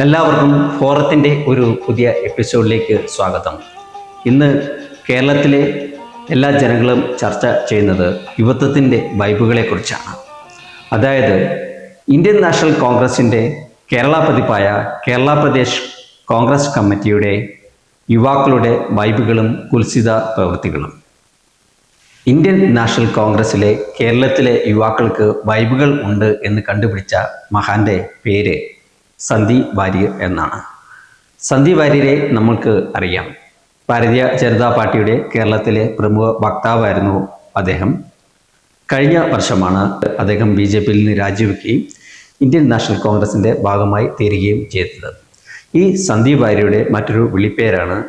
എല്ലാവർക്കും ഫോറത്തിന്റെ ഒരു പുതിയ എപ്പിസോഡിലേക്ക് സ്വാഗതം. ഇന്ന് കേരളത്തിലെ എല്ലാ ജനങ്ങളും ചർച്ച ചെയ്യുന്നത് യുവത്വത്തിന്റെ വൈബുകളെക്കുറിച്ചാണ് അതായത് ഇന്ത്യൻ നാഷണൽ കോൺഗ്രസിന്റെ കേരള പതിപ്പായ കേരള പ്രദേശ് കോൺഗ്രസ് കമ്മിറ്റിയുടെ യുവാക്കളുടെ വൈബുകളും കുൽസിത പ്രവൃത്തികളും. ഇന്ത്യൻ നാഷണൽ കോൺഗ്രസിലെ കേരളത്തിലെ യുവാക്കൾക്ക് വൈബുകൾ ഉണ്ട് എന്ന് കണ്ടുപിടിച്ച മഹാന്റെ പേര് സന്ദീപ് വാര്യർ എന്നാണ്. സന്ദീപ് വാര്യരെ നമ്മൾക്ക് അറിയാം. ഭാരതീയ ജനതാ പാർട്ടിയുടെ കേരളത്തിലെ പ്രമുഖ വക്താവായിരുന്നു അദ്ദേഹം. കഴിഞ്ഞ വർഷമാണ് അദ്ദേഹം ബി ജെ പിയിൽ നിന്ന് രാജിവെക്കുകയും ഇന്ത്യൻ നാഷണൽ കോൺഗ്രസിന്റെ ഭാഗമായി തീരുകയും ചെയ്തത്. ഈ സന്ദീപ് വാര്യയുടെ മറ്റൊരു വിളിപ്പേരാണ്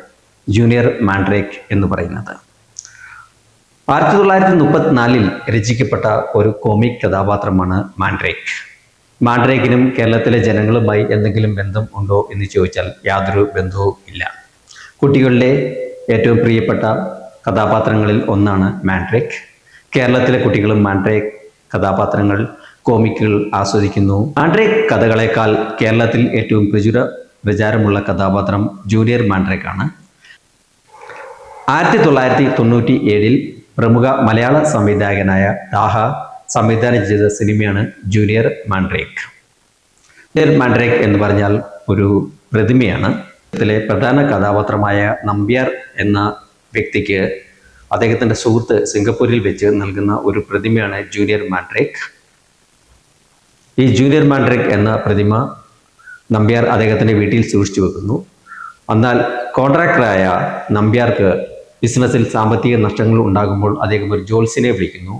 ജൂനിയർ മാൻഡ്രേക്ക് എന്ന് പറയുന്നത്. ആയിരത്തി തൊള്ളായിരത്തി മുപ്പത്തിനാലിൽ രചിക്കപ്പെട്ട ഒരു കോമിക് കഥാപാത്രമാണ് മാൻഡ്രേക്ക്. മാൻഡ്രേക്കിനും കേരളത്തിലെ ജനങ്ങളുമായി എന്തെങ്കിലും ബന്ധം ഉണ്ടോ എന്ന് ചോദിച്ചാൽ യാതൊരു ബന്ധവും ഇല്ല. കുട്ടികളുടെ ഏറ്റവും പ്രിയപ്പെട്ട കഥാപാത്രങ്ങളിൽ ഒന്നാണ് മാൻഡ്രേക്ക് കേരളത്തിലെ കുട്ടികളും മാൻഡ്രേക്ക് കഥാപാത്രങ്ങൾ കോമിക്കുകൾ ആസ്വദിക്കുന്നു. മാൻഡ്രേക്ക് കഥകളേക്കാൾ കേരളത്തിൽ ഏറ്റവും പ്രചുര പ്രചാരമുള്ള കഥാപാത്രം ജൂനിയർ മാൻഡ്രേക്കാണ് ആയിരത്തി തൊള്ളായിരത്തി തൊണ്ണൂറ്റി ഏഴിൽ പ്രമുഖ മലയാള സംവിധായകനായ ദാഹ സംവിധാനം ചെയ്ത സിനിമയാണ് ജൂനിയർ മാൻഡ്രേക്ക് ജൂനിയർ മാൻഡ്രേക്ക് എന്ന് പറഞ്ഞാൽ ഒരു പ്രതിമയാണ്. ഇതിലെ പ്രധാന കഥാപാത്രമായ നമ്പ്യാർ എന്ന വ്യക്തിക്ക് അദ്ദേഹത്തിന്റെ സുഹൃത്ത് സിംഗപ്പൂരിൽ വെച്ച് നൽകുന്ന ഒരു പ്രതിമയാണ് ജൂനിയർ മാൻഡ്രേക്ക് ഈ ജൂനിയർ മാൻഡ്രേക്ക് എന്ന പ്രതിമ നമ്പ്യാർ അദ്ദേഹത്തിന്റെ വീട്ടിൽ സൂക്ഷിച്ചു വെക്കുന്നു. എന്നാൽ കോൺട്രാക്ടറായ നമ്പ്യാർക്ക് ബിസിനസ്സിൽ സാമ്പത്തിക നഷ്ടങ്ങൾ ഉണ്ടാകുമ്പോൾ അദ്ദേഹം ഒരു ജോൽസിനെ വിളിക്കുന്നു.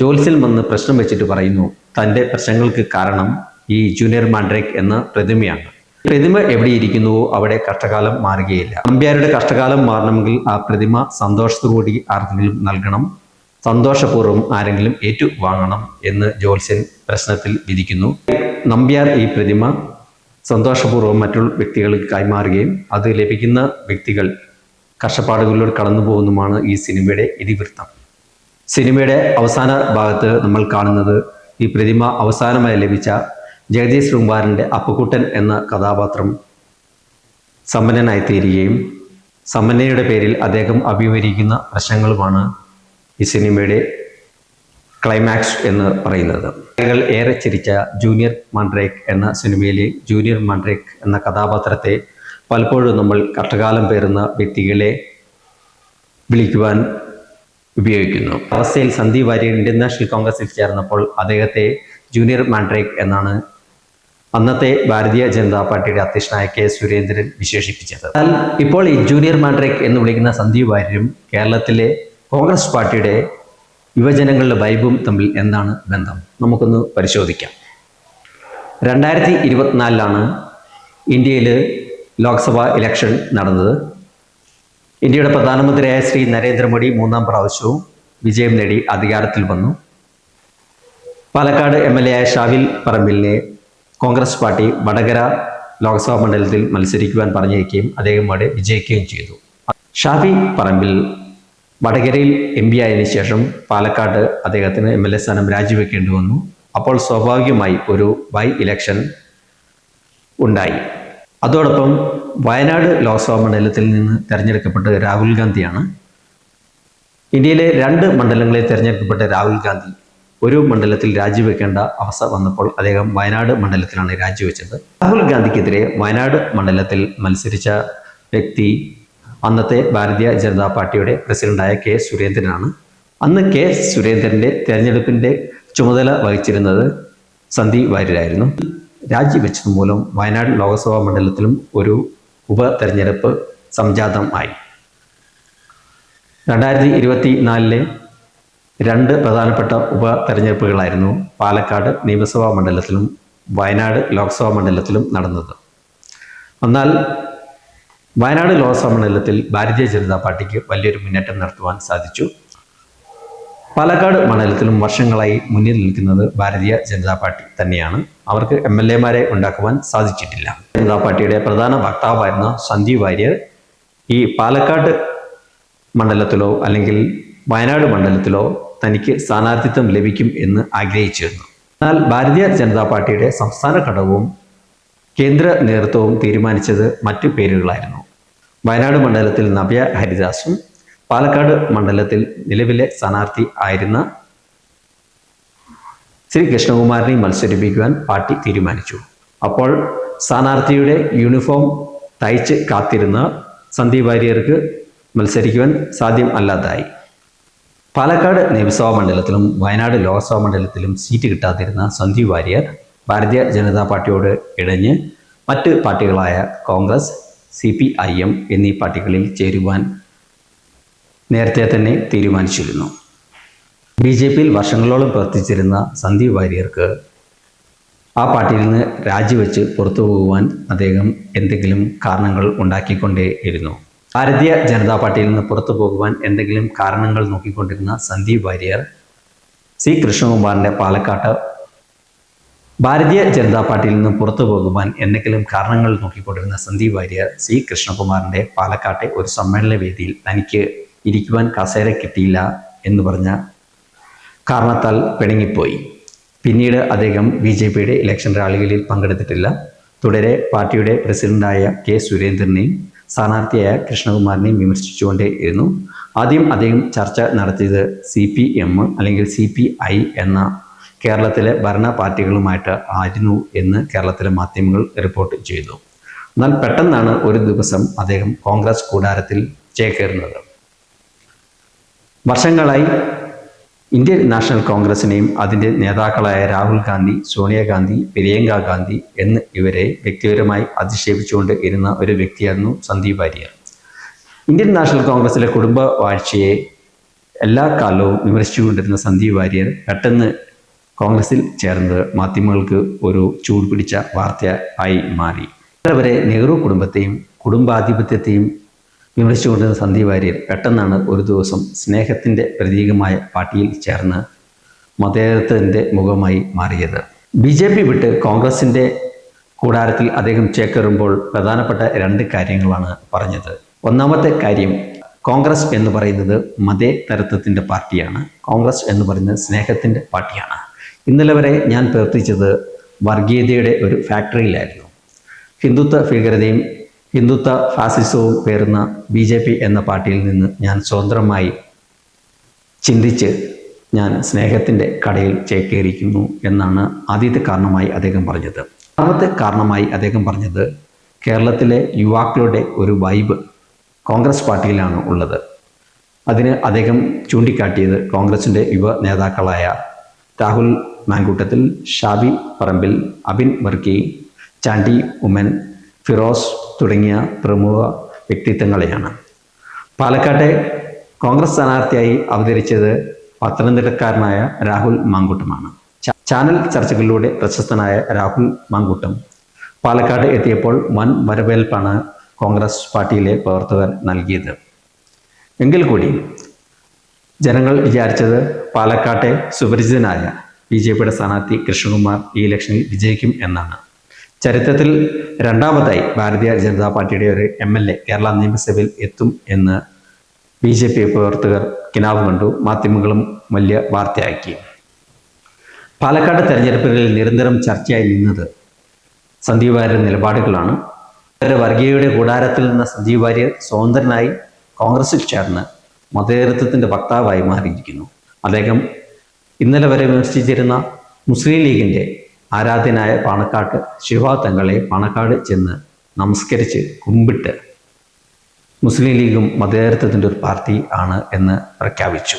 ജോത്സ്യൻ വന്ന് പ്രശ്നം വെച്ചിട്ട് പറയുന്നു തന്റെ പ്രശ്നങ്ങൾക്ക് കാരണം ഈ ജൂനിയർ മാൻഡ്രേക്ക് എന്ന പ്രതിമയാണ്. പ്രതിമ എവിടെ ഇരിക്കുന്നുവോ അവിടെ കഷ്ടകാലം മാറുകയില്ല. നമ്പ്യാരുടെ കഷ്ടകാലം മാറണമെങ്കിൽ ആ പ്രതിമ സന്തോഷത്തോടുകൂടി ആർക്കെങ്കിലും നൽകണം? സന്തോഷപൂർവം ആരെങ്കിലും ഏറ്റുവാങ്ങണം? എന്ന് ജോത്സ്യൻ പ്രശ്നത്തിൽ വിധിക്കുന്നു. നമ്പ്യാർ ഈ പ്രതിമ സന്തോഷപൂർവം മറ്റുള്ള വ്യക്തികൾക്ക് കൈമാറുകയും അത് ലഭിക്കുന്ന വ്യക്തികൾ കഷ്ടപ്പാടുകളിലൂടെ കടന്നു പോകുന്നതുമാണ് ഈ സിനിമയുടെ ഇതിവൃത്തം. സിനിമയുടെ അവസാന ഭാഗത്ത് നമ്മൾ കാണുന്നത് ഈ പ്രതിമ അവസാനമായി ലഭിച്ച ജഗദീഷ് ശൃംഗാരന്റെ അപ്പുക്കുട്ടൻ എന്ന കഥാപാത്രം സമ്പന്നനായി തീരുകയും സമ്പന്നയുടെ പേരിൽ അദ്ദേഹം അഭിമുഖീകരിക്കുന്ന പ്രശ്നങ്ങളുമാണ് ഈ സിനിമയുടെ ക്ലൈമാക്സ് എന്ന് പറയുന്നത്. ഏറെ ചിരിച്ച ജൂനിയർ മാൻഡ്രേക്ക് എന്ന സിനിമയിലെ ജൂനിയർ മാൻഡ്രേക്ക് എന്ന കഥാപാത്രത്തെ പലപ്പോഴും നമ്മൾ കഷ്ടകാലം പേരുന്ന വ്യക്തികളെ വിളിക്കുവാൻ ഉപയോഗിക്കുന്നു. അവസ്ഥയിൽ സന്ദീപ് വാര്യർ ഇന്ത്യൻ നാഷണൽ കോൺഗ്രസിൽ ചേർന്നപ്പോൾ അദ്ദേഹത്തെ ജൂനിയർ മാൻഡ്രേക്ക് എന്നാണ് അന്നത്തെ ഭാരതീയ ജനതാ പാർട്ടിയുടെ അധ്യക്ഷനായ കെ സുരേന്ദ്രൻ വിശേഷിപ്പിച്ചത്. എന്നാൽ ഇപ്പോൾ ഈ ജൂനിയർ മാൻഡ്രേക്ക് എന്ന് വിളിക്കുന്ന സന്ദീപ് വാര്യരും കേരളത്തിലെ കോൺഗ്രസ് പാർട്ടിയുടെ യുവജനങ്ങളുടെ വൈബും തമ്മിൽ എന്താണ് ബന്ധം? നമുക്കൊന്ന് പരിശോധിക്കാം. രണ്ടായിരത്തി ഇരുപത്തിനാലിലാണ് ഇന്ത്യയിൽ ലോക്സഭാ ഇലക്ഷൻ നടന്നത്. ഇന്ത്യയുടെ പ്രധാനമന്ത്രിയായ ശ്രീ നരേന്ദ്രമോദി മൂന്നാം പ്രാവശ്യവും വിജയം നേടി അധികാരത്തിൽ വന്നു. പാലക്കാട് എം എൽ എ ആയ ഷാവിൽ പറമ്പിലിനെ കോൺഗ്രസ് പാർട്ടി വടകര ലോക്സഭാ മണ്ഡലത്തിൽ മത്സരിക്കുവാൻ പറഞ്ഞേക്കുകയും അദ്ദേഹം അവിടെ വിജയിക്കുകയും ചെയ്തു. ഷാഫി പറമ്പിൽ വടകരയിൽ എം പി ആയതിനു ശേഷം പാലക്കാട് അദ്ദേഹത്തിന് എം എൽ എ സ്ഥാനം രാജിവെക്കേണ്ടി വന്നു. അപ്പോൾ സ്വാഭാവികമായി ഒരു ബൈ ഇലക്ഷൻ ഉണ്ടായി. അതോടൊപ്പം വയനാട് ലോക്സഭാ മണ്ഡലത്തിൽ നിന്ന് തിരഞ്ഞെടുക്കപ്പെട്ട രാഹുൽ ഗാന്ധിയാണ്. ഇന്ത്യയിലെ രണ്ട് മണ്ഡലങ്ങളിൽ തിരഞ്ഞെടുക്കപ്പെട്ട രാഹുൽ ഗാന്ധി ഒരു മണ്ഡലത്തിൽ രാജിവെക്കേണ്ട അവസ്ഥ വന്നപ്പോൾ അദ്ദേഹം വയനാട് മണ്ഡലത്തിലാണ് രാജിവെച്ചത്. രാഹുൽ ഗാന്ധിക്കെതിരെ വയനാട് മണ്ഡലത്തിൽ മത്സരിച്ച വ്യക്തി അന്നത്തെ ഭാരതീയ ജനതാ പാർട്ടിയുടെ പ്രസിഡന്റായ കെ സുരേന്ദ്രനാണ്. അന്ന് കെ സുരേന്ദ്രന്റെ തെരഞ്ഞെടുപ്പിന്റെ ചുമതല വഹിച്ചിരുന്നത് സന്ദീപ് വാര്യരായിരുന്നു. രാജിവെച്ചത് മൂലം വയനാട് ലോക്സഭാ മണ്ഡലത്തിലും ഒരു ഉപതെരഞ്ഞെടുപ്പ് സംജാതമായി രണ്ടായിരത്തി ഇരുപത്തി നാലിലെ രണ്ട് പ്രധാനപ്പെട്ട ഉപതെരഞ്ഞെടുപ്പുകളായിരുന്നു പാലക്കാട് നിയമസഭാ മണ്ഡലത്തിലും വയനാട് ലോക്സഭാ മണ്ഡലത്തിലും നടന്നത്. എന്നാൽ വയനാട് ലോക്സഭാ മണ്ഡലത്തിൽ ഭാരതീയ ജനതാ പാർട്ടിക്ക് വലിയൊരു മുന്നേറ്റം നടത്തുവാൻ സാധിച്ചു. പാലക്കാട് മണ്ഡലത്തിലും വർഷങ്ങളായി മുന്നിൽ നിൽക്കുന്നത് ഭാരതീയ ജനതാ പാർട്ടി തന്നെയാണ്. അവർക്ക് എം എൽ എമാരെ ഉണ്ടാക്കുവാൻ സാധിച്ചിട്ടില്ല. ജനതാ പാർട്ടിയുടെ പ്രധാന വക്താവായിരുന്ന സന്ദീപ് വാര്യർ ഈ പാലക്കാട് മണ്ഡലത്തിലോ അല്ലെങ്കിൽ വയനാട് മണ്ഡലത്തിലോ തനിക്ക് സ്ഥാനാർത്ഥിത്വം ലഭിക്കും എന്ന് ആഗ്രഹിച്ചിരുന്നു. എന്നാൽ ഭാരതീയ ജനതാ പാർട്ടിയുടെ സംസ്ഥാന ഘടകവും കേന്ദ്ര നേതൃത്വവും തീരുമാനിച്ചത് മറ്റു പേരുകളായിരുന്നു. വയനാട് മണ്ഡലത്തിൽ നവ്യ ഹരിദാസും പാലക്കാട് മണ്ഡലത്തിൽ നിലവിലെ സ്ഥാനാർത്ഥി ആയിരുന്ന ശ്രീ കൃഷ്ണകുമാറിനെ മത്സരിപ്പിക്കുവാൻ പാർട്ടി തീരുമാനിച്ചു. അപ്പോൾ സ്ഥാനാർത്ഥിയുടെ യൂണിഫോം തയ്ച്ച് കാത്തിരുന്ന സന്ദീപ് വാര്യർക്ക് മത്സരിക്കുവാൻ സാധ്യം അല്ലാതായി. പാലക്കാട് നിയമസഭാ മണ്ഡലത്തിലും വയനാട് ലോക്സഭാ മണ്ഡലത്തിലും സീറ്റ് കിട്ടാതിരുന്ന സന്ദീപ് വാര്യർ ഭാരതീയ ജനതാ പാർട്ടിയോട് ഇടഞ്ഞ് മറ്റ് പാർട്ടികളായ Congress C P I M എന്നീ പാർട്ടികളിൽ ചേരുവാൻ നേരത്തെ തന്നെ തീരുമാനിച്ചിരുന്നു. ബി ജെ പിയിൽ വർഷങ്ങളോളം പ്രവർത്തിച്ചിരുന്ന സന്ദീപ് വാര്യർക്ക് ആ പാർട്ടിയിൽ നിന്ന് രാജിവെച്ച് പുറത്തു പോകുവാൻ അദ്ദേഹം എന്തെങ്കിലും കാരണങ്ങൾ ഉണ്ടാക്കിക്കൊണ്ടേയിരുന്നു. ഭാരതീയ ജനതാ പാർട്ടിയിൽ നിന്ന് പുറത്തു പോകുവാൻ എന്തെങ്കിലും കാരണങ്ങൾ നോക്കിക്കൊണ്ടിരുന്ന സന്ദീപ് വാര്യർ സി. കൃഷ്ണകുമാറിന്റെ പാലക്കാട്ട് ഭാരതീയ ജനതാ പാർട്ടിയിൽ നിന്ന് പുറത്തു പോകുവാൻ എന്തെങ്കിലും കാരണങ്ങൾ നോക്കിക്കൊണ്ടിരുന്ന സന്ദീപ് വാര്യർ സി. കൃഷ്ണകുമാറിന്റെ പാലക്കാട്ടെ ഒരു സമ്മേളന വേദിയിൽ തനിക്ക് ഇരിക്കുവാൻ കസേര കിട്ടിയില്ല എന്ന് പറഞ്ഞ കാരണത്താൽ പിണങ്ങിപ്പോയി. പിന്നീട് അദ്ദേഹം ബി ജെ പിയുടെ ഇലക്ഷൻ റാലികളിൽ പങ്കെടുത്തിട്ടില്ല. തുടരെ പാർട്ടിയുടെ പ്രസിഡന്റായ കെ സുരേന്ദ്രനെയും സ്ഥാനാർത്ഥിയായ കൃഷ്ണകുമാറിനെയും വിമർശിച്ചുകൊണ്ടേ ഇരുന്നു. ആദ്യം അദ്ദേഹം ചർച്ച നടത്തിയത് സി പി എം അല്ലെങ്കിൽ സി പി ഐ എന്ന കേരളത്തിലെ ഭരണ പാർട്ടികളുമായിട്ട് ആയിരുന്നു എന്ന് കേരളത്തിലെ മാധ്യമങ്ങൾ റിപ്പോർട്ട് ചെയ്തു. എന്നാൽ പെട്ടെന്നാണ് ഒരു ദിവസം അദ്ദേഹം കോൺഗ്രസ് കൂടാരത്തിൽ ചേക്കേറുന്നത്. വർഷങ്ങളായി ഇന്ത്യൻ നാഷണൽ കോൺഗ്രസിനെയും അതിന്റെ നേതാക്കളായ രാഹുൽ ഗാന്ധി സോണിയാഗാന്ധി പ്രിയങ്ക ഗാന്ധി എന്ന് ഇവരെ വ്യക്തിപരമായി അധിക്ഷേപിച്ചുകൊണ്ട് ഇരുന്ന ഒരു വ്യക്തിയായിരുന്നു സന്ദീപ് വാര്യർ. ഇന്ത്യൻ നാഷണൽ കോൺഗ്രസിലെ കുടുംബ വാഴ്ചയെ എല്ലാ കാലവും വിമർശിച്ചുകൊണ്ടിരുന്ന സന്ദീപ് വാര്യർ പെട്ടെന്ന് കോൺഗ്രസിൽ ചേർന്നത് മാധ്യമങ്ങൾക്ക് ഒരു ചൂട് പിടിച്ച വാർത്ത ആയി മാറി. അവരെ നെഹ്റു കുടുംബത്തെയും കുടുംബാധിപത്യത്തെയും വിമർശിച്ചുകൊണ്ടിരുന്ന സന്ദീപ് വാര്യർ പെട്ടെന്നാണ് ഒരു ദിവസം സ്നേഹത്തിന്റെ പ്രതീകമായ പാർട്ടിയിൽ ചേർന്ന് മതേതരത്തിന്റെ മുഖമായി മാറിയത്. ബി ജെ പി വിട്ട് കോൺഗ്രസിന്റെ കൂടാരത്തിൽ അദ്ദേഹം ചേക്കേറുമ്പോൾ പ്രധാനപ്പെട്ട രണ്ട് കാര്യങ്ങളാണ് പറഞ്ഞത്. ഒന്നാമത്തെ കാര്യം കോൺഗ്രസ് എന്ന് പറയുന്നത് മതേതരത്വത്തിന്റെ പാർട്ടിയാണ്. കോൺഗ്രസ് എന്ന് പറയുന്നത് സ്നേഹത്തിന്റെ പാർട്ടിയാണ്. ഇന്നലെ വരെ ഞാൻ പ്രവർത്തിച്ചത് വർഗീയതയുടെ ഒരു ഫാക്ടറിയിലായിരുന്നു. ഹിന്ദുത്വ ഭീകരതയും ഹിന്ദുത്വ ഫാസിസവും പേരുന്ന ബി ജെ പി എന്ന പാർട്ടിയിൽ നിന്ന് ഞാൻ സ്വതന്ത്രമായി ചിന്തിച്ച് ഞാൻ സ്നേഹത്തിന്റെ കടയിൽ ചേക്കേറിയിരിക്കുന്നു എന്നാണ് ആദ്യത്തെ കാരണമായി അദ്ദേഹം പറഞ്ഞത്. രണ്ടാമത്തെ കാരണമായി അദ്ദേഹം പറഞ്ഞത് കേരളത്തിലെ യുവാക്കളുടെ ഒരു വൈബ് കോൺഗ്രസ് പാർട്ടിയിലാണ് ഉള്ളത്. അതിന് അദ്ദേഹം ചൂണ്ടിക്കാട്ടിയത് കോൺഗ്രസിന്റെ യുവ നേതാക്കളായ രാഹുൽ മാങ്കൂട്ടത്തിൽ ഷാബി പറമ്പിൽ അബിൻ വർക്കി ചാണ്ടി ഉമൻ ഫിറോസ് തുടങ്ങിയ പ്രമുഖ വ്യക്തിത്വങ്ങളെയാണ്. പാലക്കാട്ടെ കോൺഗ്രസ് സ്ഥാനാർത്ഥിയായി അവതരിച്ചത് പത്തനംതിട്ടക്കാരനായ രാഹുൽ മാങ്കൂട്ടമാണ്. ചാനൽ ചർച്ചകളിലൂടെ പ്രശസ്തനായ രാഹുൽ മാങ്കൂട്ടം പാലക്കാട് എത്തിയപ്പോൾ വൻ വരവേൽപ്പാണ് കോൺഗ്രസ് പാർട്ടിയിലെ പ്രവർത്തകർ നൽകിയത്. എങ്കിൽ കൂടി ജനങ്ങൾ വിചാരിച്ചത് പാലക്കാട്ടെ സുപരിചിതനായ ബി ജെ പിയുടെ സ്ഥാനാർത്ഥി കൃഷ്ണകുമാർ ഈ ഇലക്ഷനിൽ വിജയിക്കും എന്നാണ്. ചരിത്രത്തിൽ രണ്ടാമതായി ഭാരതീയ ജനതാ പാർട്ടിയുടെ ഒരു എം എൽ എ കേരള നിയമസഭയിൽ എത്തും എന്ന് ബി ജെ പി പ്രവർത്തകർ കിനാവ് കണ്ടു. മാധ്യമങ്ങളും വലിയ വാർത്തയാക്കി. പാലക്കാട് തെരഞ്ഞെടുപ്പുകളിൽ നിരന്തരം ചർച്ചയായി നിന്നത് സന്ദീപ് വാര്യ നിലപാടുകളാണ്. വർഗീയയുടെ കൂടാരത്തിൽ നിന്ന സന്ദീപ് വാര്യർ സ്വതന്ത്രനായി കോൺഗ്രസിൽ ചേർന്ന് മതേതരത്വത്തിന്റെ വക്താവായി മാറിയിരിക്കുന്നു. അദ്ദേഹം ഇന്നലെ വരെ വിമർശിച്ചിരുന്ന മുസ്ലിം ലീഗിന്റെ ആരാധ്യനായ പാണക്കാട്ട് ശിവ തങ്ങളെ പാണക്കാട് ചെന്ന് നമസ്കരിച്ച് കുമ്പിട്ട് മുസ്ലിം ലീഗും മതേതരത്വത്തിന്റെ ഒരു പാർട്ടി ആണ് എന്ന് പ്രഖ്യാപിച്ചു.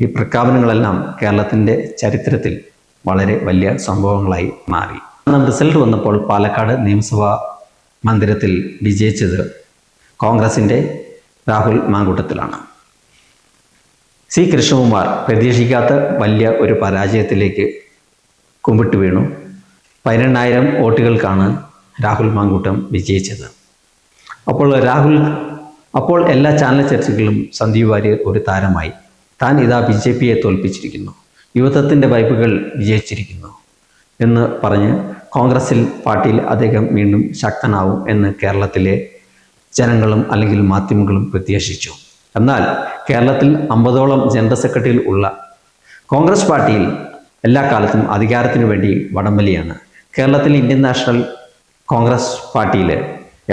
ഈ പ്രഖ്യാപനങ്ങളെല്ലാം കേരളത്തിന്റെ ചരിത്രത്തിൽ വളരെ വലിയ സംഭവങ്ങളായി മാറി. റിസൾട്ട് വന്നപ്പോൾ പാലക്കാട് നിയമസഭാ മന്ദിരത്തിൽ വിജയിച്ചത് കോൺഗ്രസിന്റെ രാഹുൽ മാങ്കൂട്ടത്തിലാണ്. സി കൃഷ്ണകുമാർ പ്രതീക്ഷിക്കാത്ത വലിയ ഒരു പരാജയത്തിലേക്ക് കുമ്പിട്ട് വീണു. പതിനെണ്ണായിരം വോട്ടുകൾക്കാണ് രാഹുൽ മാങ്കൂട്ടം വിജയിച്ചത്. അപ്പോൾ രാഹുൽ അപ്പോൾ എല്ലാ ചാനൽ ചർച്ചകളിലും സന്ദീപ് വാര്യർ ഒരു താരമായി. താൻ ഇതാ ബി ജെ പിയെ തോൽപ്പിച്ചിരിക്കുന്നു. യുവത്വത്തിന്റെ വൈപ്പുകൾ വിജയിച്ചിരിക്കുന്നു എന്ന് പറഞ്ഞ് കോൺഗ്രസിൽ പാർട്ടിയിൽ അദ്ദേഹം വീണ്ടും ശക്തനാവും എന്ന് കേരളത്തിലെ ജനങ്ങളും അല്ലെങ്കിൽ മാധ്യമങ്ങളും പ്രത്യാശിച്ചു. എന്നാൽ കേരളത്തിൽ അമ്പതോളം ജനറൽ സെക്രട്ടറിയിൽ ഉള്ള കോൺഗ്രസ് പാർട്ടിയിൽ എല്ലാ കാലത്തും അധികാരത്തിനു വേണ്ടി വടംവലിയാണ്. കേരളത്തിൽ ഇന്ത്യൻ നാഷണൽ കോൺഗ്രസ് പാർട്ടിയിൽ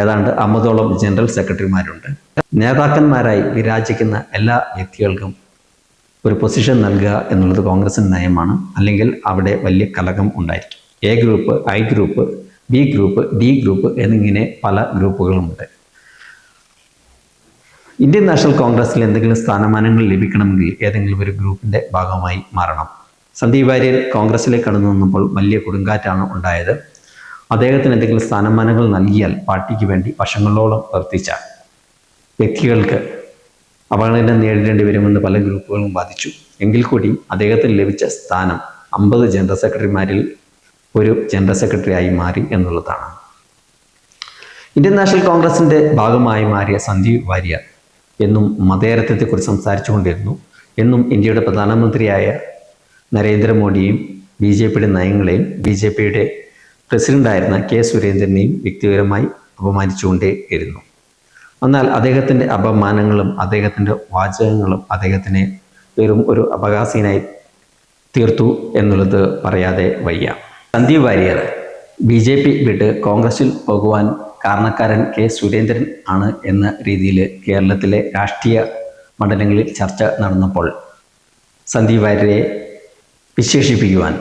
ഏതാണ്ട് അമ്പതോളം ജനറൽ സെക്രട്ടറിമാരുണ്ട്. നേതാക്കന്മാരായി വിരാജിക്കുന്ന എല്ലാ വ്യക്തികൾക്കും ഒരു പൊസിഷൻ നൽകുക എന്നുള്ളത് കോൺഗ്രസിന്റെ നയമാണ്. അല്ലെങ്കിൽ അവിടെ വലിയ കലകം ഉണ്ടായിരിക്കും. A group I group B group D group എന്നിങ്ങനെ പല ഗ്രൂപ്പുകളുമുണ്ട്. ഇന്ത്യൻ നാഷണൽ കോൺഗ്രസിൽ എന്തെങ്കിലും സ്ഥാനമാനങ്ങൾ ലഭിക്കണമെങ്കിൽ ഏതെങ്കിലും ഒരു ഗ്രൂപ്പിന്റെ ഭാഗമായി മാറണം. സന്ദീപ് കോൺഗ്രസിലേക്ക് കടന്നു നിന്നപ്പോൾ വലിയ കൊടുങ്കാറ്റാണ് ഉണ്ടായത്. അദ്ദേഹത്തിന് എന്തെങ്കിലും സ്ഥാനമാനങ്ങൾ നൽകിയാൽ പാർട്ടിക്ക് വേണ്ടി വർഷങ്ങളോളം പ്രവർത്തിച്ച വ്യക്തികൾക്ക് അവഗണന നേരിടേണ്ടി വരുമെന്ന് പല ഗ്രൂപ്പുകളും ബാധിച്ചു എങ്കിൽ കൂടി അദ്ദേഹത്തിന് ലഭിച്ച സ്ഥാനം അമ്പത് ജനറൽ സെക്രട്ടറിമാരിൽ ഒരു ജനറൽ സെക്രട്ടറിയായി മാറി എന്നുള്ളതാണ്. ഇന്ത്യൻ നാഷണൽ കോൺഗ്രസിന്റെ ഭാഗമായി മാറിയ സന്ദീപ് വാര്യർ എന്നും മതേരത്വത്തെക്കുറിച്ച് സംസാരിച്ചു കൊണ്ടിരുന്നു എന്നും ഇന്ത്യയുടെ പ്രധാനമന്ത്രിയായ നരേന്ദ്രമോദിയും ബി ജെ പിയുടെ നയങ്ങളെയും ബി ജെ പിയുടെ പ്രസിഡന്റായിരുന്ന കെ സുരേന്ദ്രനെയും വ്യക്തിപരമായി അപമാനിച്ചുകൊണ്ടേയിരുന്നു എന്നാൽ അദ്ദേഹത്തിന്റെ അപമാനങ്ങളും അദ്ദേഹത്തിന്റെ വാചകങ്ങളും അദ്ദേഹത്തിനെ വെറും ഒരു അപകാസീനായി തീർത്തു എന്നുള്ളത് പറയാതെ വയ്യ. Sandeep Warrier B J P വിട്ട് കോൺഗ്രസിൽ പോകുവാൻ കാരണക്കാരൻ കെ സുരേന്ദ്രൻ ആണ് എന്ന രീതിയിൽ കേരളത്തിലെ രാഷ്ട്രീയ മണ്ഡലങ്ങളിൽ ചർച്ച നടന്നപ്പോൾ സന്ദീപ് വാര്യരെ വിശേഷിപ്പിക്കുവാൻ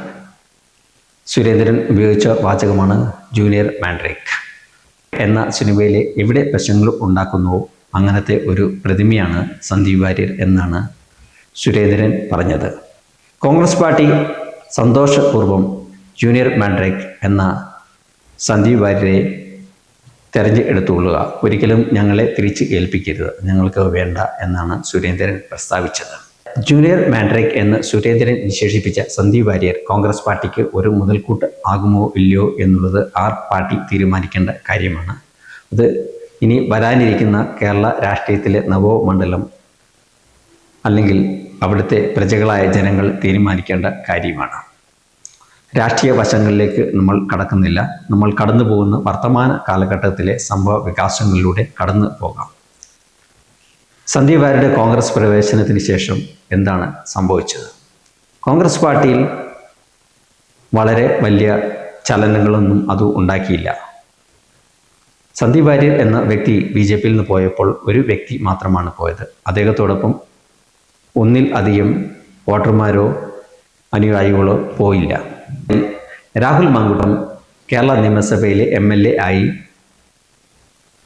സുരേന്ദ്രൻ ഉപയോഗിച്ച വാചകമാണ് ജൂനിയർ മാൻഡ്രേക്ക് എന്ന സിനിമയിലെ എവിടെ പ്രശ്നങ്ങൾ ഉണ്ടാക്കുന്നുവോ അങ്ങനത്തെ ഒരു പ്രതിമയാണ് സന്ദീപ് വാര്യർ എന്നാണ് സുരേന്ദ്രൻ പറഞ്ഞത്. കോൺഗ്രസ് പാർട്ടി സന്തോഷപൂർവം ജൂനിയർ മാൻഡ്രേക്ക് എന്ന സന്ദീപ് വാര്യരെ തെരഞ്ഞെടുത്തുകൊള്ളുക. ഒരിക്കലും ഞങ്ങളെ തിരിച്ച് ഏൽപ്പിക്കരുത്. ഞങ്ങൾക്ക് വേണ്ട എന്നാണ് സുരേന്ദ്രൻ പ്രസ്താവിച്ചത്. ജൂനിയർ മാൻഡ്രേക്ക് എന്ന് സുരേന്ദ്രൻ വിശേഷിപ്പിച്ച സന്ദീപ് വാര്യർ കോൺഗ്രസ് പാർട്ടിക്ക് ഒരു മുതൽക്കൂട്ട് ആകുമോ ഇല്ലയോ എന്നുള്ളത് ആർ പാർട്ടി തീരുമാനിക്കേണ്ട കാര്യമാണ്. അത് ഇനി വരാനിരിക്കുന്ന കേരള രാഷ്ട്രീയത്തിലെ നവോമണ്ഡലം അല്ലെങ്കിൽ അവിടുത്തെ പ്രജകളായ ജനങ്ങൾ തീരുമാനിക്കേണ്ട കാര്യമാണ്. രാഷ്ട്രീയ വശങ്ങളിലേക്ക് നമ്മൾ കടക്കുന്നില്ല. നമ്മൾ കടന്നു പോകുന്ന വർത്തമാന കാലഘട്ടത്തിലെ സംഭവ വികാസങ്ങളിലൂടെ കടന്നു പോകാം. സന്ദീപ് വാര്യയുടെ കോൺഗ്രസ് പ്രവേശനത്തിന് ശേഷം എന്താണ് സംഭവിച്ചത്? കോൺഗ്രസ് പാർട്ടിയിൽ വളരെ വലിയ ചലനങ്ങളൊന്നും അത് ഉണ്ടാക്കിയില്ല. സന്ദീപ് വാര്യർ എന്ന വ്യക്തി ബി ജെ പിയിൽ നിന്ന് പോയപ്പോൾ ഒരു വ്യക്തി മാത്രമാണ് പോയത്. അദ്ദേഹത്തോടൊപ്പം ഒന്നിൽ അധികം വോട്ടർമാരോ അനുയായികളോ പോയില്ല. രാഹുൽ മാങ്കുട്ടം കേരള നിയമസഭയിലെ എം എൽ എ ആയി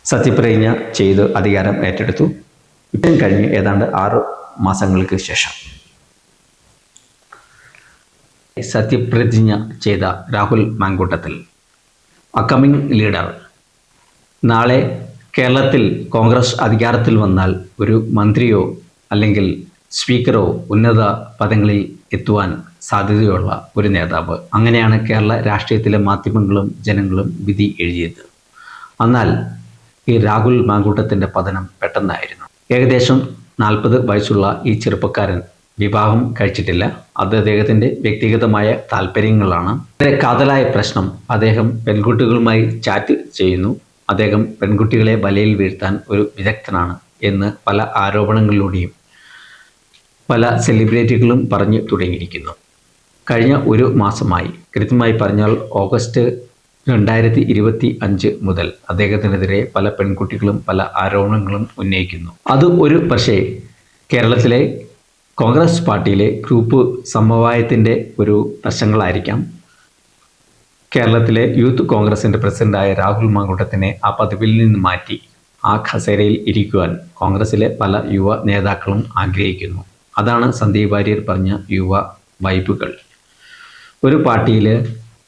സത്യപ്രതിജ്ഞ ചെയ്ത് അധികാരം ഏറ്റെടുത്തു. ഇപ്പം കഴിഞ്ഞ് ഏതാണ്ട് ആറ് മാസങ്ങൾക്ക് ശേഷം സത്യപ്രതിജ്ഞ ചെയ്ത രാഹുൽ മാങ്കൂട്ടത്തിൽ അക്കമിങ് ലീഡർ നാളെ കേരളത്തിൽ കോൺഗ്രസ് അധികാരത്തിൽ വന്നാൽ ഒരു മന്ത്രിയോ അല്ലെങ്കിൽ സ്പീക്കറോ ഉന്നത പദങ്ങളിൽ എത്തുവാൻ സാധ്യതയുള്ള ഒരു നേതാവ്. അങ്ങനെയാണ് കേരള രാഷ്ട്രീയത്തിലെ മാധ്യമങ്ങളും ജനങ്ങളും വിധി എഴുതിയത്. എന്നാൽ ഈ രാഹുൽ മാങ്കൂട്ടത്തിന്റെ പതനം പെട്ടെന്നായിരുന്നു. ഏകദേശം നാൽപ്പത് വയസ്സുള്ള ഈ ചെറുപ്പക്കാരൻ വിവാഹം കഴിച്ചിട്ടില്ല. അത് അദ്ദേഹത്തിന്റെ വ്യക്തിഗതമായ താല്പര്യങ്ങളാണ്. വളരെ കാതലായ പ്രശ്നം. അദ്ദേഹം പെൺകുട്ടികളുമായി ചാറ്റ് ചെയ്യുന്നു. അദ്ദേഹം പെൺകുട്ടികളെ വലയിൽ വീഴ്ത്താൻ ഒരു വിദഗ്ധനാണ് എന്ന് പല ആരോപണങ്ങളിലൂടെയും പല സെലിബ്രിറ്റികളും പറഞ്ഞു തുടങ്ങിയിരിക്കുന്നു. കഴിഞ്ഞ ഒരു മാസമായി കൃത്യമായി പറഞ്ഞാൽ ഓഗസ്റ്റ് രണ്ടായിരത്തി ഇരുപത്തി അഞ്ച് മുതൽ അദ്ദേഹത്തിനെതിരെ പല പെൺകുട്ടികളും പല ആരോപണങ്ങളും ഉന്നയിക്കുന്നു. അത് ഒരു പക്ഷേ കേരളത്തിലെ കോൺഗ്രസ് പാർട്ടിയിലെ ഗ്രൂപ്പ് സമവായത്തിന്റെ ഒരു പ്രശ്നങ്ങളായിരിക്കാം കേരളത്തിലെ യൂത്ത് കോൺഗ്രസിന്റെ പ്രസിഡന്റായ രാഹുൽ മാങ്കൂട്ടത്തിനെ ആ പദവിയിൽ നിന്ന് മാറ്റി ആ ഖസേരയിൽ ഇരിക്കുവാൻ കോൺഗ്രസിലെ പല യുവ നേതാക്കളും ആഗ്രഹിക്കുന്നു. അതാണ് സന്ദീപ് വാര്യർ പറഞ്ഞ യുവ വൈബുകൾ. ഒരു പാർട്ടിയിൽ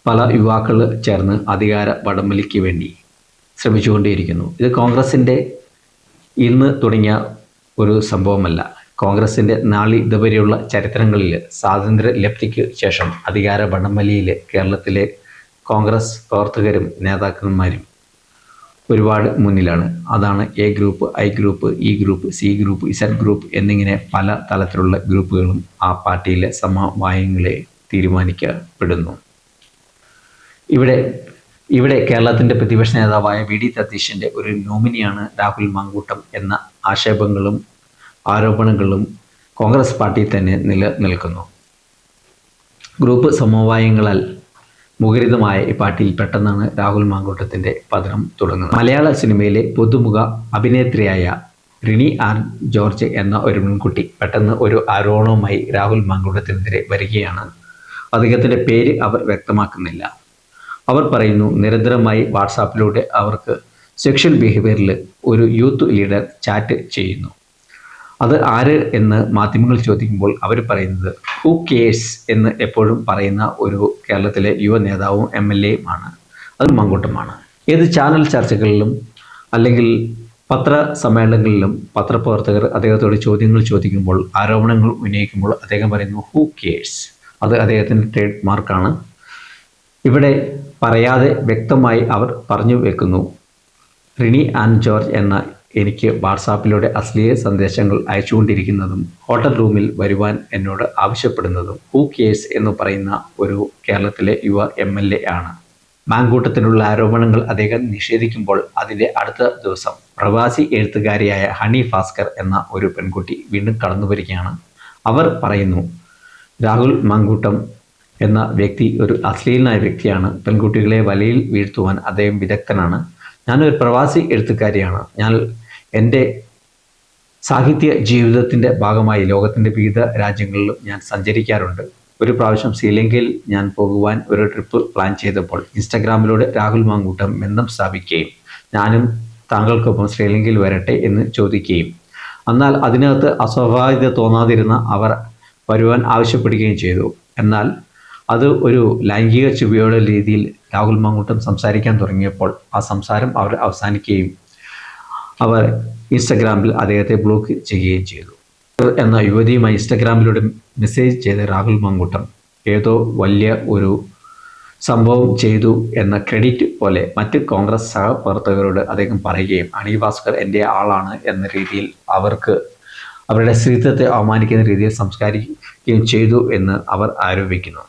പല യുവാക്കൾ ചേർന്ന് അധികാര വടംവലിക്ക് വേണ്ടി ശ്രമിച്ചുകൊണ്ടേയിരിക്കുന്നു. ഇത് കോൺഗ്രസിന്റെ ഇന്ന് തുടങ്ങിയ ഒരു സംഭവമല്ല. കോൺഗ്രസിന്റെ നാളി ഇതുവരെയുള്ള ചരിത്രങ്ങളിൽ സ്വാതന്ത്ര്യ ലബ്ധിക്ക് ശേഷം അധികാര വടംവലിയിൽ കേരളത്തിലെ കോൺഗ്രസ് പ്രവർത്തകരും നേതാക്കന്മാരും ഒരുപാട് മുന്നിലാണ്. അതാണ് A group I group E group C group Z group എന്നിങ്ങനെ പല തലത്തിലുള്ള ഗ്രൂപ്പുകളും ആ പാർട്ടിയിലെ സമവായങ്ങളെ തീരുമാനിക്കപ്പെടുന്നു. ഇവിടെ ഇവിടെ കേരളത്തിന്റെ പ്രതിപക്ഷ നേതാവായ വി ഡി സതീശന്റെ ഒരു നോമിനിയാണ് രാഹുൽ മാങ്കൂട്ടം എന്ന ആക്ഷേപങ്ങളും ആരോപണങ്ങളും കോൺഗ്രസ് പാർട്ടി തന്നെ നിലനിൽക്കുന്നു ഗ്രൂപ്പ് സമവായങ്ങളാൽ മുഖരിതമായ ഈ പാർട്ടിയിൽ പെട്ടെന്നാണ് രാഹുൽ മാങ്കൂട്ടത്തിന്റെ പതനം തുടങ്ങുന്നത്. മലയാള സിനിമയിലെ പുതുമുഖ അഭിനേത്രിയായ റിനി ആർ ജോർജ് എന്ന ഒരു മുൻകുട്ടി പെട്ടെന്ന് ഒരു ആരോപണവുമായി രാഹുൽ മാങ്കൂട്ടത്തിനെതിരെ വരികയാണ്. അദ്ദേഹത്തിന്റെ പേര് അവർ വ്യക്തമാക്കുന്നില്ല. അവർ പറയുന്നു നിരന്തരമായി വാട്സാപ്പിലൂടെ അവർക്ക് സെക്ഷൽ ബിഹേവിയറിൽ ഒരു യൂത്ത് ലീഡർ ചാറ്റ് ചെയ്യുന്നു. അത് ആര് എന്ന് മാധ്യമങ്ങൾ ചോദിക്കുമ്പോൾ അവർ പറയുന്നത് ഹു കേഴ്സ് എന്ന് എപ്പോഴും പറയുന്ന ഒരു കേരളത്തിലെ യുവ നേതാവും എം എൽ എയുമാണ്. അത് മങ്കൂട്ടമാണ്. ഏത് ചാനൽ ചർച്ചകളിലും അല്ലെങ്കിൽ പത്ര സമ്മേളനങ്ങളിലും പത്രപ്രവർത്തകർ അദ്ദേഹത്തോട് ചോദ്യങ്ങൾ ചോദിക്കുമ്പോൾ ആരോപണങ്ങൾ ഉന്നയിക്കുമ്പോൾ അദ്ദേഹം പറയുന്നു ഹു കേഴ്സ് അത് അദ്ദേഹത്തിന്റെ ട്രേഡ് മാർക്കാണ് ഇവിടെ പറയാതെ വ്യക്തമായി അവർ പറഞ്ഞു വെക്കുന്നു. റിനി ആൻഡ് ജോർജ് എന്ന എനിക്ക് വാട്സാപ്പിലൂടെ അശ്ലീല സന്ദേശങ്ങൾ അയച്ചുകൊണ്ടിരിക്കുന്നതും ഹോട്ടൽ റൂമിൽ വരുവാൻ എന്നോട് ആവശ്യപ്പെടുന്നതും ഹൂ കേസ് എന്ന് പറയുന്ന ഒരു കേരളത്തിലെ യുവ എം എൽ എ ആണ്. മാങ്കൂട്ടത്തിനുള്ള ആരോപണങ്ങൾ അദ്ദേഹം നിഷേധിക്കുമ്പോൾ അതിന്റെ അടുത്ത ദിവസം പ്രവാസി എഴുത്തുകാരിയായ ഹണി ഭാസ്കർ എന്ന ഒരു പെൺകുട്ടി വീണ്ടും കടന്നു വരികയാണ് അവർ പറയുന്നു രാഹുൽ മാങ്കൂട്ടം എന്ന വ്യക്തി ഒരു അശ്ലീലനായ വ്യക്തിയാണ്. പെൺകുട്ടികളെ വലയിൽ വീഴ്ത്തുവാൻ അദ്ദേഹം വിദഗ്ധനാണ്. ഞാനൊരു പ്രവാസി എഴുത്തുകാരിയാണ്. ഞാൻ എന്റെ സാഹിത്യ ജീവിതത്തിന്റെ ഭാഗമായി ലോകത്തിന്റെ വിവിധ രാജ്യങ്ങളിലും ഞാൻ സഞ്ചരിക്കാറുണ്ട്. ഒരു പ്രാവശ്യം ശ്രീലങ്കയിൽ ഞാൻ പോകുവാൻ ഒരു ട്രിപ്പ് പ്ലാൻ ചെയ്തപ്പോൾ ഇൻസ്റ്റാഗ്രാമിലൂടെ രാഹുൽ മാങ്കൂട്ടം ബന്ധം സ്ഥാപിക്കുകയും ഞാനും താങ്കൾക്കൊപ്പം ശ്രീലങ്കയിൽ വരട്ടെ എന്ന് ചോദിക്കുകയും. എന്നാൽ അതിനകത്ത് അസ്വാഭാവികത തോന്നാതിരുന്ന അവർ വരുവാൻ ആവശ്യപ്പെടുകയും ചെയ്തു. എന്നാൽ അത് ഒരു ലൈംഗിക ചുവയോടെ രീതിയിൽ രാഹുൽ മാങ്കൂട്ടം സംസാരിക്കാൻ തുടങ്ങിയപ്പോൾ ആ സംസാരം അവർ അവസാനിക്കുകയും അവർ ഇൻസ്റ്റഗ്രാമിൽ അദ്ദേഹത്തെ ബ്ലോക്ക് ചെയ്യുകയും ചെയ്തു. എന്ന യുവതിയുമായി ഇൻസ്റ്റഗ്രാമിലൂടെ മെസ്സേജ് ചെയ്ത രാഹുൽ മങ്കൂട്ടം ഏതോ വലിയ ഒരു സംഭവം ചെയ്തു എന്ന ക്രെഡിറ്റ് പോലെ മറ്റ് കോൺഗ്രസ് സഹപ്രവർത്തകരോട് അദ്ദേഹം പറയുകയും അണി ഭാസ്കർ എന്റെ ആളാണ് എന്ന രീതിയിൽ അവർക്ക് അവരുടെ സ്ത്രീത്വത്തെ അവമാനിക്കുന്ന രീതിയിൽ സംസ്കാരിക്കുകയും ചെയ്തു എന്ന് അവർ ആരോപിക്കുന്നു.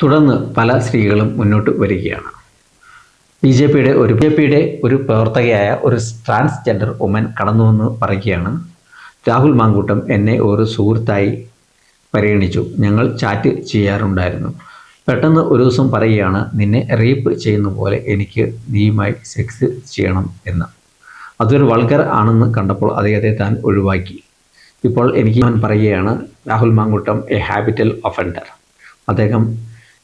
തുടർന്ന് പല സ്ത്രീകളും മുന്നോട്ട് വരികയാണ്. ബി ജെ പിയുടെ ഒരു ബി ജെ പിയുടെ ഒരു പ്രവർത്തകയായ ഒരു ട്രാൻസ്ജെൻഡർ വുമൻ കടന്നുവന്ന് പറയുകയാണ് രാഹുൽ മാങ്കൂട്ടം എന്നെ ഒരു സുഹൃത്തായി പരിഗണിച്ചു. ഞങ്ങൾ ചാറ്റ് ചെയ്യാറുണ്ടായിരുന്നു. പെട്ടെന്ന് ഒരു ദിവസം പറയുകയാണ് നിന്നെ റേപ്പ് ചെയ്യുന്ന പോലെ എനിക്ക് നീയുമായി സെക്സ് ചെയ്യണം എന്ന്. അതൊരു വൾഗർ ആണെന്ന് കണ്ടപ്പോൾ അദ്ദേഹത്തെ താൻ ഒഴിവാക്കി. ഇപ്പോൾ എനിക്ക് ഞാൻ പറയുകയാണ് Rahul Mankoottam a habitual offender. അദ്ദേഹം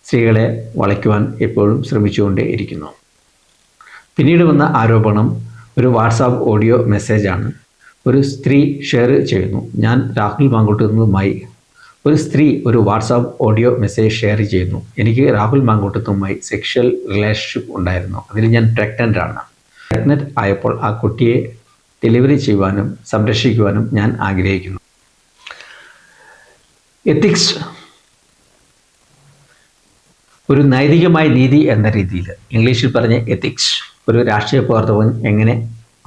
സ്ത്രീകളെ വളയ്ക്കുവാൻ എപ്പോഴും ശ്രമിച്ചുകൊണ്ടേ ഇരിക്കുന്നു. പിന്നീട് വന്ന ആരോപണം ഒരു വാട്സാപ്പ് ഓഡിയോ മെസ്സേജാണ്. ഒരു സ്ത്രീ ഷെയർ ചെയ്യുന്നു ഞാൻ രാഹുൽ മാങ്കൂട്ടത്തുമായി ഒരു സ്ത്രീ ഒരു വാട്സാപ്പ് ഓഡിയോ മെസ്സേജ് ഷെയർ ചെയ്യുന്നു എനിക്ക് രാഹുൽ മാങ്കൂട്ടത്തുമായി സെക്ഷൽ റിലേഷൻഷിപ്പ് ഉണ്ടായിരുന്നു അതിൽ ഞാൻ പ്രഗ്നന്റ് ആണ് പ്രഗ്നന്റ് ആയപ്പോൾ ആ കുട്ടിയെ ഡെലിവറി ചെയ്യുവാനും സംരക്ഷിക്കുവാനും ഞാൻ ആഗ്രഹിക്കുന്നു. എത്തിക്സ് ഒരു നൈതികമായ നീതി എന്ന രീതിയിൽ ഇംഗ്ലീഷിൽ പറഞ്ഞ എത്തിക്സ് ഒരു രാഷ്ട്രീയ പ്രവർത്തകൻ എങ്ങനെ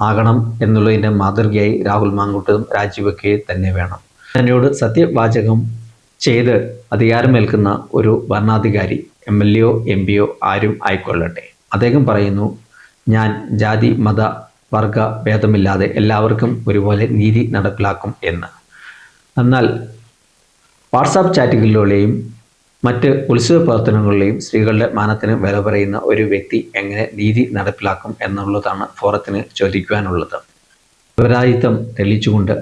ആകണം എന്നുള്ളതിന്റെ മാതൃകയായി രാഹുൽ മാങ്കുട്ടും രാജിവെക്കുകയും തന്നെ വേണം. തന്നെയോട് സത്യവാചകം ചെയ്ത് അധികാരമേൽക്കുന്ന ഒരു ഭരണാധികാരി എം എൽ എയോ എം പിയോ ആരും ആയിക്കൊള്ളട്ടെ. അദ്ദേഹം പറയുന്നു ഞാൻ ജാതി മത വർഗ ഭേദമില്ലാതെ എല്ലാവർക്കും ഒരുപോലെ നീതി നടപ്പിലാക്കും എന്ന്. എന്നാൽ വാട്സാപ്പ് ചാറ്റുകളിലൂടെയും മറ്റ് ഉത്സവ പ്രവർത്തനങ്ങളിലെയും സ്ത്രീകളുടെ മാനത്തിന് വില പറയുന്ന ഒരു വ്യക്തി എങ്ങനെ നീതി നടപ്പിലാക്കും എന്നുള്ളതാണ് ഫോറത്തിന് ചോദിക്കുവാനുള്ളത്. നിരപരാധിത്വം തെളിയിച്ചുകൊണ്ട്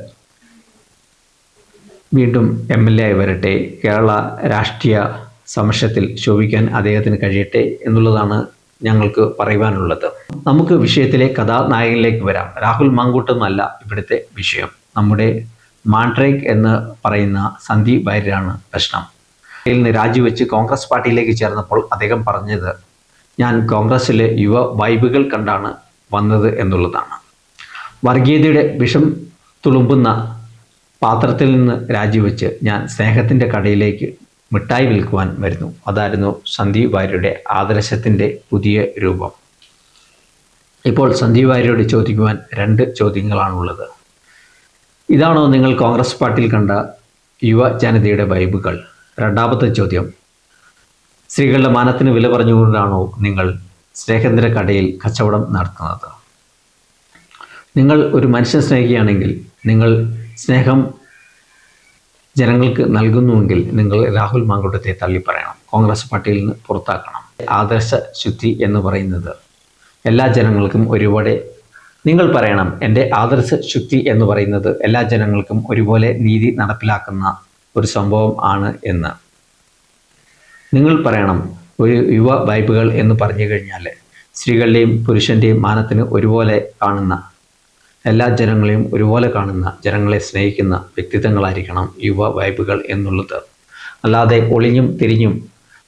വീണ്ടും എം എൽ എ ആയി വരട്ടെ. കേരള രാഷ്ട്രീയ സമക്ഷത്തിൽ ശോഭിക്കാൻ അദ്ദേഹത്തിന് കഴിയട്ടെ എന്നുള്ളതാണ് ഞങ്ങൾക്ക് പറയുവാനുള്ളത്. നമുക്ക് വിഷയത്തിലെ കഥാനായകനിലേക്ക് വരാം. രാഹുൽ മാങ്കൂട്ടെന്നല്ല ഇവിടുത്തെ വിഷയം. നമ്മുടെ മാൻട്രേക്ക് എന്ന് പറയുന്ന സന്ദീപ് വാര്യരാണ് പ്രശ്നം. യിൽ നിന്ന് രാജിവെച്ച് കോൺഗ്രസ് പാർട്ടിയിലേക്ക് ചേർന്നപ്പോൾ അദ്ദേഹം പറഞ്ഞത് ഞാൻ കോൺഗ്രസ്സിലെ യുവ വൈബുകൾ കണ്ടാണ് വന്നത് എന്നുള്ളതാണ്. വർഗീയതയുടെ വിഷം തുളുമ്പുന്ന പാത്രത്തിൽ നിന്ന് രാജിവെച്ച് ഞാൻ സ്നേഹത്തിന്റെ കടയിലേക്ക് മിഠായി വിൽക്കുവാൻ വരുന്നു. അതായിരുന്നു സന്ദീപ് വാര്യരുടെ ആദർശത്തിന്റെ പുതിയ രൂപം. ഇപ്പോൾ സന്ദീപ് വാര്യരോട് ചോദിക്കുവാൻ രണ്ട് ചോദ്യങ്ങളാണുള്ളത്. ഇതാണോ നിങ്ങൾ കോൺഗ്രസ് പാർട്ടിയിൽ കണ്ട യുവജനതയുടെ വൈബുകൾ? രണ്ടാമത്തെ ചോദ്യം. സ്ത്രീകളുടെ മാനത്തിന് വില പറഞ്ഞുകൊണ്ടാണോ നിങ്ങൾ സ്നേഹേന്ദ്ര കടയിൽ കച്ചവടം നടത്തുന്നത്? നിങ്ങൾ ഒരു മനുഷ്യൻ സ്നേഹിക്കുകയാണെങ്കിൽ നിങ്ങൾ സ്നേഹം ജനങ്ങൾക്ക് നൽകുന്നുവെങ്കിൽ നിങ്ങൾ രാഹുൽ മാങ്കുടത്തെ തള്ളി പറയണം. കോൺഗ്രസ് പാർട്ടിയിൽ നിന്ന് പുറത്താക്കണം. ആദർശ ശുദ്ധി എന്ന് പറയുന്നത് എല്ലാ ജനങ്ങൾക്കും ഒരുപോലെ നിങ്ങൾ പറയണം. എന്റെ ആദർശ ശുദ്ധി എന്ന് പറയുന്നത് എല്ലാ ജനങ്ങൾക്കും ഒരുപോലെ നീതി നടപ്പിലാക്കുന്ന ഒരു സംഭവം ആണ് എന്ന്. നിങ്ങൾ പറയണം ഒരു യുവ വൈബുകൾ എന്ന് പറഞ്ഞു കഴിഞ്ഞാൽ സ്ത്രീകളുടെയും പുരുഷന്റെയും മാനത്തിന് ഒരുപോലെ കാണുന്ന എല്ലാ ജനങ്ങളെയും ഒരുപോലെ കാണുന്ന ജനങ്ങളെ സ്നേഹിക്കുന്ന വ്യക്തിത്വങ്ങളായിരിക്കണം യുവ വൈബുകൾ എന്നുള്ളത്. അല്ലാതെ ഒളിഞ്ഞും തിരിഞ്ഞും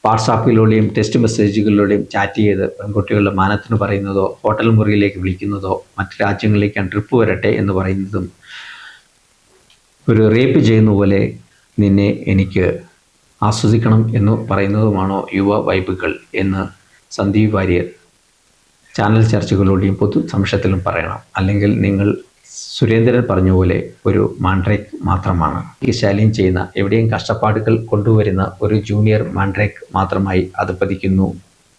വാട്സാപ്പിലൂടെയും ടെക്സ്റ്റ് മെസ്സേജുകളിലൂടെയും ചാറ്റ് ചെയ്ത് പെൺകുട്ടികളുടെ മാനത്തിന് പറയുന്നതോ ഹോട്ടൽ മുറിയിലേക്ക് വിളിക്കുന്നതോ മറ്റു രാജ്യങ്ങളിലേക്ക് ട്രിപ്പ് വരട്ടെ എന്ന് പറയുന്നതും ഒരു റേപ്പ് ചെയ്യുന്ന പോലെ നിന്നെ എനിക്ക് ആസ്വദിക്കണം എന്ന് പറയുന്നതുമാണോ യുവ വൈബുകൾ എന്ന് സന്ദീപ് വാര്യർ ചാനൽ ചർച്ചകളിലൂടെയും പൊതു സംശയത്തിലും പറയണം. അല്ലെങ്കിൽ നിങ്ങൾ സുരേന്ദ്രൻ പറഞ്ഞ പോലെ ഒരു മാൻഡ്രേക്ക് മാത്രമാണ്. ഈ ശാല്യം ചെയ്യുന്ന എവിടെയും കഷ്ടപ്പാടുകൾ കൊണ്ടുവരുന്ന ഒരു ജൂനിയർ മാൻഡ്രേക്ക് മാത്രമായി അത് പതിക്കുന്നു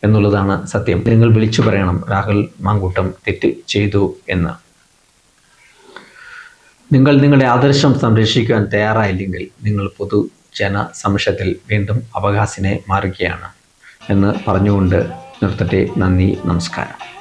എന്നുള്ളതാണ് സത്യം. നിങ്ങൾ വിളിച്ചു പറയണം രാഹുൽ മാങ്കൂട്ടം തെറ്റ് ചെയ്തു എന്ന്. നിങ്ങൾ നിങ്ങളുടെ ആദർശം സംരക്ഷിക്കുവാൻ തയ്യാറായില്ലെങ്കിൽ നിങ്ങൾ പൊതു ജന സംശയത്തിൽ വീണ്ടും അവകാശിനെ മാറുകയാണ് എന്ന് പറഞ്ഞുകൊണ്ട് നിർത്തട്ടെ. നന്ദി നമസ്കാരം.